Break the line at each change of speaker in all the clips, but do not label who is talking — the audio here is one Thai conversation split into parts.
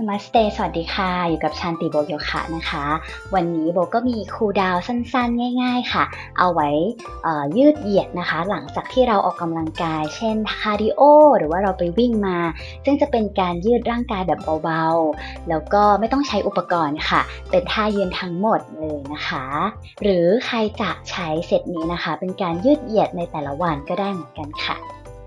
นมัสเตสวัสดีค่ะ อยู่กับชันติโบโยคะนะคะ วันนี้โบก็มีคูลดาวสั้นๆ ง่าย ๆ ค่ะ เอาไว้ยืดเหยียดนะคะ หลังจากที่เราออกกำลังกาย เช่นคาร์ดิโอหรือว่าเราไปวิ่งมา ซึ่งจะเป็นการยืดร่างกายแบบเบาๆ แล้วก็ไม่ต้องใช้อุปกรณ์ค่ะ เป็นท่ายืนทั้งหมดเลยนะคะ หรือใครจะใช้เซตนี้นะคะ เป็นการยืดเหยียดในแต่ละวันก็ได้เหมือนกันค่ะ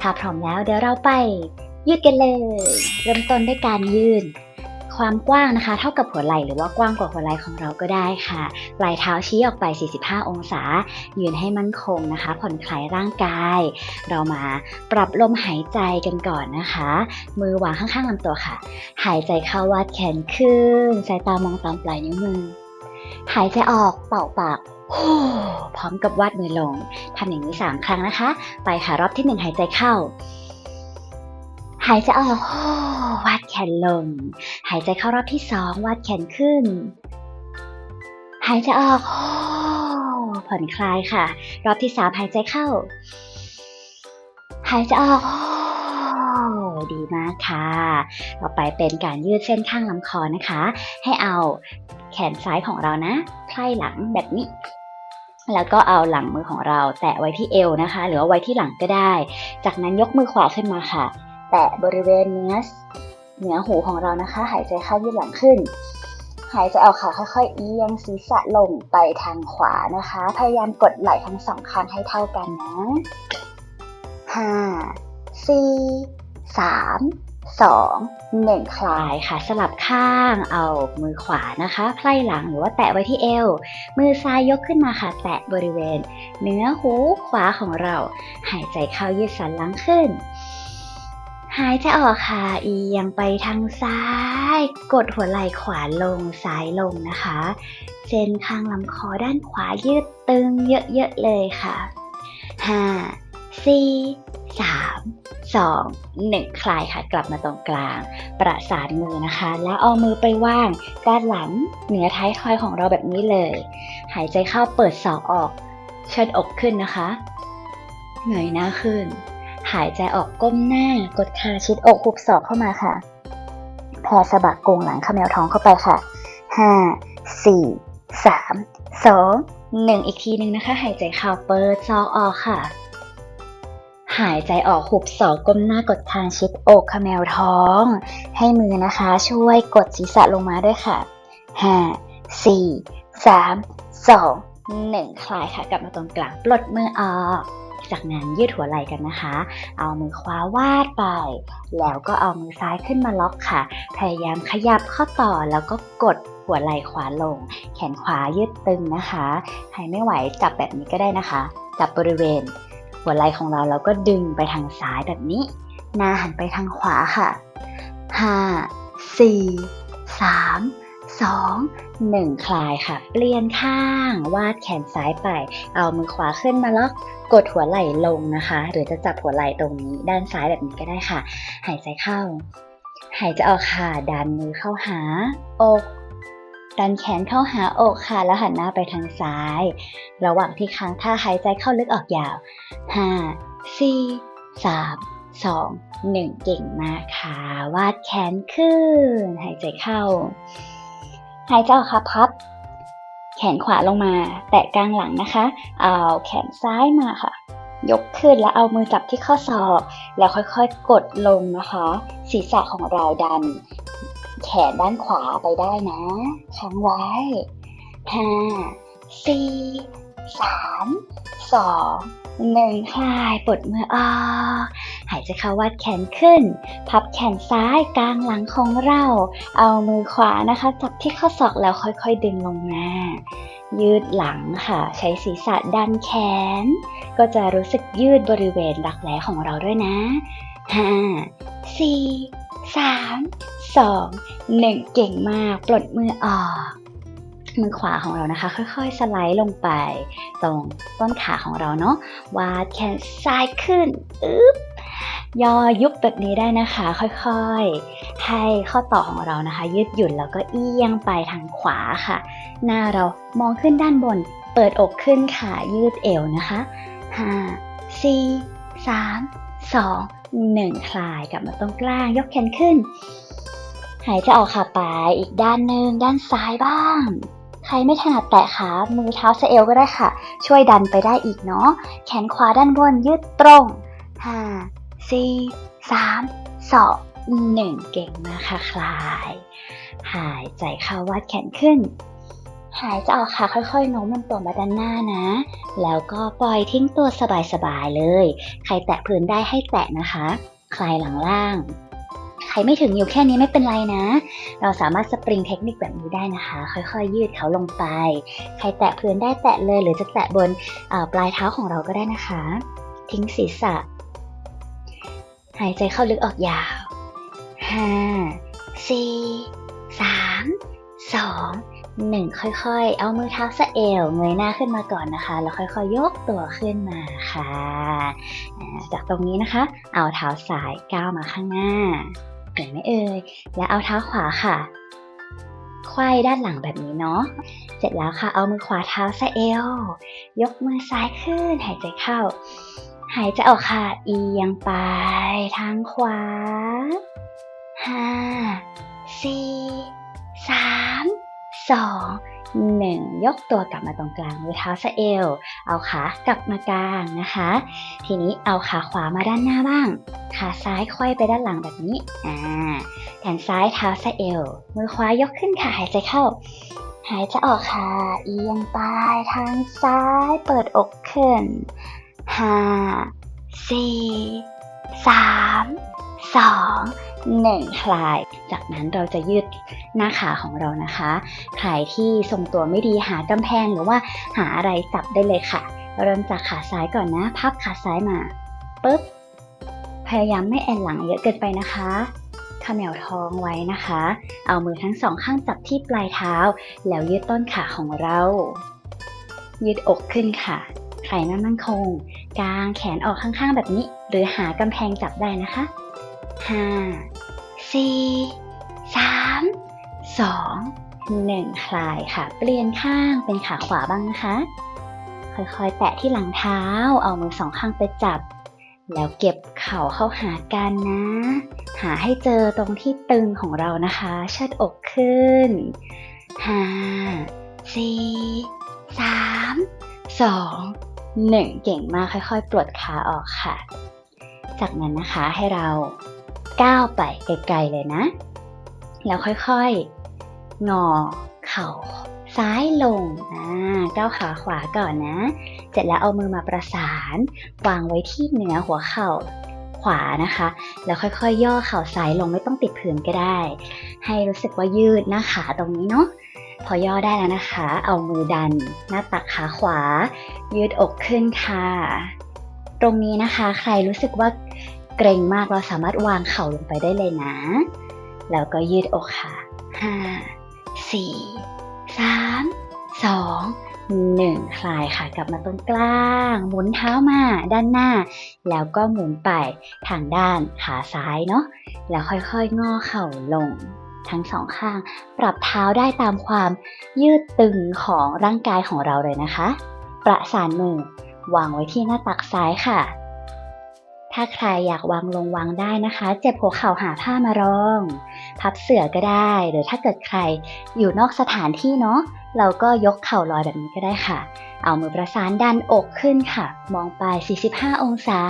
ถ้าพร้อมแล้วเดี๋ยวเราไป ยืดกันเลย เริ่มต้นด้วยการยืน ความกว้างนะคะ เท่ากับหัวไหล่หรือว่ากว้างกว่าหัวไหล่ของเราก็ได้ค่ะ ปลายเท้าชี้ออกไป 45 องศา ยืนให้มั่นคงนะคะ ผ่อนคลายร่างกาย เรามาปรับลมหายใจกันก่อนนะคะ มือวางข้างๆลำตัวค่ะ หายใจเข้าวาดแขนขึ้น สายตามองตามปลายนิ้วมือ หายใจออกเป่าปากพร้อมกับวาดมือลงทำอย่างนี้ 3 ครั้งนะคะ ไปค่ะรอบที่ 1 หายใจเข้า หายใจออกวาดแขนลง หายใจเข้ารอบที่2วาดแขนขึ้น หายใจออกผ่อนคลายค่ะ รอบที่3หายใจเข้า หายใจออกดีมากค่ะ ต่อไปเป็นการยืดเส้นข้างลำคอนะคะ ให้เอาแขนซ้ายของเรานะไพร่หลังแบบนี้ แล้วก็เอาหลังมือของเราแตะไว้ที่เอวนะคะ หรือว่าไว้ที่หลังก็ได้ จากนั้นยกมือขวาขึ้นมาค่ะ แตะบริเวณเนื้อเหนือหูของเรานะคะ หายใจเข้ายืดหลังขึ้น หายใจออกค่ะค่อยๆเอียงศีรษะลงไปทางขวานะคะ พยายามกดไหล่ทั้งสองข้างให้เท่ากันนะห้าสี่สามสองหนึ่งคลายค่ะสลับข้างเอามือขวานะคะไพร่หลังหรือว่าแตะไว้ที่เอว มือซ้ายยกขึ้นมาค่ะ แตะบริเวณ เนื้อหูขวาของเรา หายใจเข้ายืดสันหลังขึ้น หายใจออกค่ะ เอียงไปทางซ้าย กดหัวไหล่ขวาลงซ้ายลงนะคะ เส้นข้างลำคอด้านขวายืดตึงเยอะๆเลยค่ะห้าสี่สามสองหนึ่งคลายค่ะ กลับมาตรงกลาง ประสานมือนะคะ แล้วเอามือไปว่างด้านหลังเหนือท้ายทอยของเราแบบนี้เลย หายใจเข้าเปิดศอกออก เชิดอกขึ้นนะคะเงยหน้าขึ้น หายใจออกก้มหน้ากดขาชิดอกหุบศอกเข้ามาค่ะแผ่สะบักโกงหลังขมวท้องเข้าไปค่ะห้าสี่สามสองหนึ่งอีกทีหนึ่งนะคะ หายใจเข้าเปิดศอกออกค่ะ หายใจออกหุบศอกก้มหน้ากดคางชิดอกขมวท้อง ให้มือนะคะ ช่วยกดศีรษะลงมาด้วยค่ะห้าสี่สามสองหนึ่งคลายค่ะ กลับมาตรงกลางปลดมือออก จากนั้นยืดหัวไหล่กันนะคะ เอามือขวาวาดไป แล้วก็เอามือซ้ายขึ้นมาล็อกค่ะ พยายามขยับข้อต่อแล้วก็กดหัวไหล่ขวาลง แขนขวายืดตึงนะคะ ใครไม่ไหวจับแบบนี้ก็ได้นะคะ จับบริเวณ หัวไหล่ของเราแล้วก็ดึงไปทางซ้ายแบบนี้ หน้าหันไปทางขวาค่ะห้าสี่สามสองหนึ่งคลายค่ะ เปลี่ยนข้าง วาดแขนซ้ายไป เอามือขวาขึ้นมาล็อก กดหัวไหล่ลงนะคะ หรือจะจับหัวไหล่ตรงนี้ ด้านซ้ายแบบนี้ก็ได้ค่ะ หายใจเข้า หายใจออกค่ะดันมือเข้าหาอกดันแขนเข้าหาอกค่ะ แล้วหันหน้าไปทางซ้าย ระหว่างที่ค้างท่าหายใจเข้าลึกออกยาวห้าสี่สามสองหนึ่งเก่งมากค่ะ วาดแขนขึ้น หายใจเข้า หายใจออกค่ะพับ แขนขวาลงมา แตะกลางหลังนะคะ เอาแขนซ้ายมาค่ะ ยกขึ้นแล้วเอามือจับที่ข้อศอก แล้วค่อยๆ กดลงนะคะ ศีรษะของเราดัน แขนด้านขวาไปได้นะ ค้างไว้ห้าสี่สามสอง หนึ่งคลายปลดมือออกหายใจเข้าวาดแขนขึ้น พับแขนซ้ายกลางหลังของเรา เอามือขวานะคะจับที่ข้อศอกแล้วค่อยๆดึงลงมายืดหลังค่ะ ใช้ศีรษะดันแขน ก็จะรู้สึกยืดบริเวณรักแร้ของเราด้วยนะห้าสี่สามสองหนึ่งเก่งมาก ปลดมือออก มือขวาของเรานะคะ ค่อยๆ สไลด์ลงไปตรงต้นขาของเราเนาะวาดแขนซ้ายขึ้นอึ๊บย่อยุบแบบนี้ได้นะคะ ค่อยๆ ให้ข้อต่อของเรานะคะ ยืดหยุ่นแล้วก็เอียงไปทางขวาค่ะ หน้าเรามองขึ้นด้านบน เปิดอกขึ้นค่ะ ยืดเอวนะคะห้าสี่สามสองหนึ่งคลายกลับมาตรงกลาง ยกแขนขึ้น หายใจออกค่ะไปอีกด้านหนึ่งด้านซ้ายบ้าง ใครไม่ถนัดแตะขา มือเท้าสะเอวก็ได้ค่ะ ช่วยดันไปได้อีกเนาะ แขนขวาด้านบนยืดตรง 5 4 3 2 1 เก่งมากค่ะคลาย หายใจเข้าวัดแขนขึ้น หายใจออกค่ะค่อยๆโน้มลำตัวมาด้านหน้านะ แล้วก็ปล่อยทิ้งตัวสบายๆเลย ใครแตะพื้นได้ให้แตะนะคะ คลายหลังล่าง ใครไม่ถึงอยู่แค่นี้ไม่เป็นไรนะ เราสามารถสปริงเทคนิคแบบนี้ได้นะคะ ค่อยๆ ยืดเขาลงไป ใครแตะพื้นได้แตะเลย หรือจะแตะบนปลายเท้าของเราก็ได้นะคะ ทิ้งศีรษะ หายใจเข้าลึกออกยาวห้าสี่สามสอง หนึ่งค่อยๆ เอามือเท้าสะเอวเงยหน้าขึ้นมาก่อนนะคะ แล้วค่อยๆ ยกตัวขึ้นมาค่ะ จากตรงนี้นะคะ เอาเท้าซ้ายก้าวมาข้างหน้าเห็นไหมเอ่ย และเอาเท้าขวาค่ะไขว้ด้านหลังแบบนี้เนาะ เสร็จแล้วค่ะ เอามือขวาเท้าสะเอว ยกมือซ้ายขึ้น หายใจเข้า หายใจออกค่ะ เอียงไปทางขวาห้าสี่สาม สองหนึ่งยกตัวกลับมาตรงกลางมือเท้าสะเอว เอาขากลับมากลางนะคะ ทีนี้เอาขาขวามาด้านหน้าบ้าง ขาซ้ายค่อยไปด้านหลังแบบนี้อ่าแขนซ้ายเท้าสะเอว มือขวายกขึ้นค่ะหายใจเข้า หายใจออกค่ะ เอียงไปทางซ้ายเปิดอกขึ้นห้าสี่สามสอง หนึ่งคลาย จากนั้นเราจะยืดหน้าขาของเรานะคะ ใครที่ทรงตัวไม่ดีหากำแพงหรือว่าหาอะไรจับได้เลยค่ะ เริ่มจากขาซ้ายก่อนนะ พับขาซ้ายมาปุ๊บ พยายามไม่แอนหลังเยอะเกินไปนะคะขมวท้องไว้นะคะ เอามือทั้งสองข้างจับที่ปลายเท้า แล้วยืดต้นขาของเรา ยืดอกขึ้นค่ะใครไม่มั่นคง กางแขนออกข้างๆแบบนี้ หรือหากำแพงจับได้นะคะ ห้าสี่สามสองหนึ่งคลายค่ะ เปลี่ยนข้างเป็นขาขวาบ้างนะคะ ค่อยๆ แตะที่หลังเท้า เอามือสองข้างไปจับ แล้วเก็บเข่าเข้าหากันนะ หาให้เจอตรงที่ตึงของเรานะคะ เชิดอกขึ้นห้าสี่สามสองหนึ่งเก่งมากค่อยๆ ปลดขาออกค่ะ จากนั้นนะคะให้เรา ก้าวไปไกลๆเลยนะ แล้วค่อยๆ งอ เข่า ซ้ายลง อ่า ก้าวขาขวาก่อนนะ เสร็จแล้วเอามือมาประสาน วางไว้ที่เหนือหัวเข่าขวานะคะ แล้วค่อยๆย่อเข่าซ้ายลงไม่ต้องติดพื้นก็ได้ ให้รู้สึกว่ายืดหน้าขาตรงนี้เนาะพอย่อได้แล้วนะคะ เอามือดัน หน้าตักขาขวา ยืดอกขึ้นค่ะ ตรงนี้นะคะ ใครรู้สึกว่า เกรงมากเราสามารถวางเข่าลงไปได้เลยนะ แล้วก็ยืดอกค่ะห้าสี่สามสองหนึ่งคลายค่ะกลับมาตรงกลาง หมุนเท้ามาด้านหน้า แล้วก็หมุนไปทางด้านขาซ้ายเนาะแล้วค่อยๆ งอเข่าลง ทั้งสองข้าง ปรับเท้าได้ตามความยืดตึงของร่างกายของเราเลยนะคะ ประสานมือวางไว้ที่หน้าตักซ้ายค่ะ ถ้าใครอยากวางลงวางได้นะคะ เจ็บหัวเข่าหาผ้ามารอง พับเสื่อก็ได้ หรือถ้าเกิดใครอยู่นอกสถานที่เนาะเราก็ยกเข่าลอยแบบนี้ก็ได้ค่ะ เอามือประสานดันอกขึ้นค่ะ มองไป 45 องศา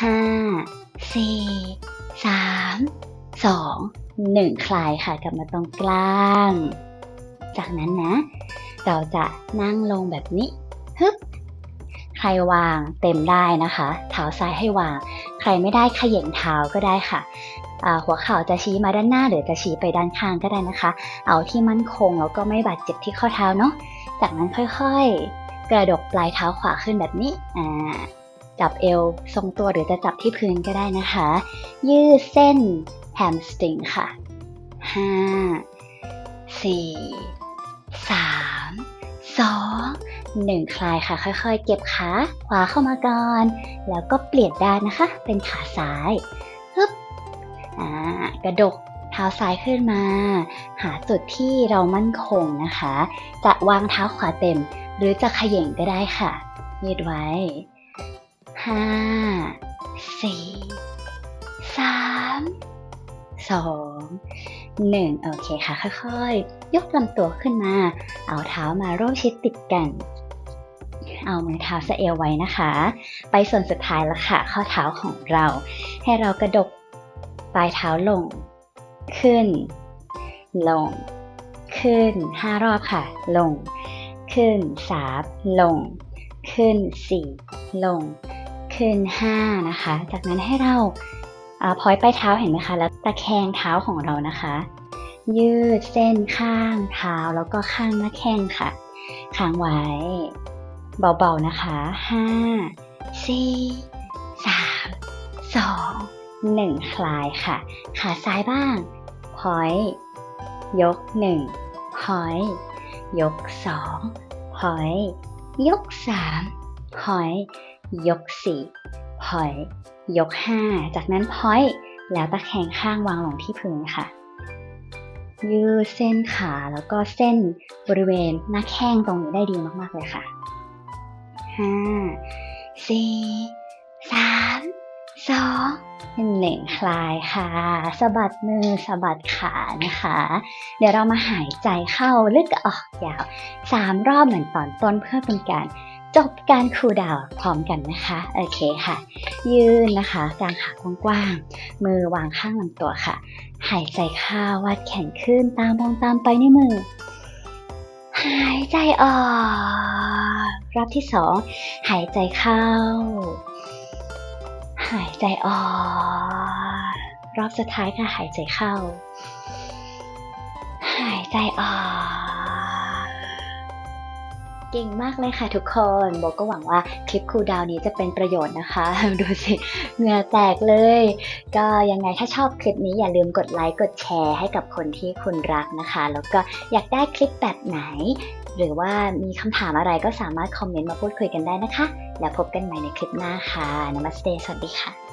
5 4 3 2 1 คลายค่ะกลับมาตรงกลาง จากนั้นนะ เราจะนั่งลงแบบนี้ฮึบ ใครวางเต็มได้นะคะ เท้าซ้ายให้วาง ใครไม่ได้เขย่งเท้าก็ได้ค่ะ หัวเข่าจะชี้มาด้านหน้าหรือจะชี้ไปด้านข้างก็ได้นะคะ เอาที่มั่นคงแล้วก็ไม่บาดเจ็บที่ข้อเท้าเนาะ จากนั้นค่อยๆ กระดกปลายเท้าขวาขึ้นแบบนี้ อ่า จับเอวทรงตัวหรือจะจับที่พื้นก็ได้นะคะ ยืดเส้นแฮมสตริงค่ะ ห้า สี่ สาม สอง หนึ่งคลายค่ะ ค่อยๆ เก็บขาขวาเข้ามาก่อน แล้วก็เปลี่ยนด้านนะคะ เป็นขาซ้ายฮึบอ่ากระดกเท้าซ้ายขึ้นมา หาจุดที่เรามั่นคงนะคะ จะวางเท้าขวาเต็ม หรือจะขย่งก็ได้ค่ะยืดไว้ห้าสี่สามสองหนึ่งโอเคค่ะ ค่อยๆ ยกลำตัวขึ้นมา เอาเท้ามาร่วมชิดติดกัน เอามือเท้าสะเอวไว้นะคะ ไปส่วนสุดท้ายแล้วค่ะ ข้อเท้าของเรา ให้เรากระดกปลายเท้าลง ขึ้น ลง ขึ้นห้ารอบค่ะ ลง ขึ้นสามลง ขึ้นสี่ลง ขึ้นห้านะคะ จากนั้นให้เราอาพอยปลายเท้าเห็นไหมคะ แล้วตะแคงเท้าของเรานะคะ ยืดเส้นข้างเท้าแล้วก็ข้างหน้าแข้งค่ะค้างไว้ เบาๆนะคะห้าสี่สามสองหนึ่งคลายค่ะ ขาซ้ายบ้างพอยยกหนึ่งพอยยกสองพอยยกสามพอยยกสี่พอยยกห้าจากนั้นพอยแล้วตะแคงข้างวางลงที่พื้นค่ะ ยืดเส้นขาแล้วก็เส้นบริเวณหน้าแข้งตรงนี้ได้ดีมากๆเลยค่ะ ห้าสี่สามสองหนึ่งคลายค่ะสะบัดมือสะบัดขานะคะ เดี๋ยวเรามาหายใจเข้าลึกออกยาวสามรอบเหมือนตอนต้นเพื่อเป็นการจบการคูดาวพร้อมกันนะคะ โอเคค่ะ ยืนนะคะกางขากว้างๆ มือวางข้างลำตัวค่ะ หายใจเข้าวัดแขนขึ้นตามมองตามไปในมือ หายใจออก รอบที่สองหายใจเข้า หายใจออก รอบสุดท้ายค่ะหายใจเข้า หายใจออกเก่งมากเลยค่ะทุกคนโบก็หวังว่าคลิปคูดาวน์นี้จะเป็นประโยชน์นะคะ ดูสิเหงื่อแตกเลย ก็ยังไงถ้าชอบคลิปนี้อย่าลืมกดไลค์กดแชร์ให้กับคนที่คุณรักนะคะ แล้วก็อยากได้คลิปแบบไหน หรือว่ามีคำถามอะไรก็สามารถคอมเมนต์มาพูดคุยกันได้นะคะ แล้วพบกันใหม่ในคลิปหน้าค่ะ นมัสเตสวัสดีค่ะ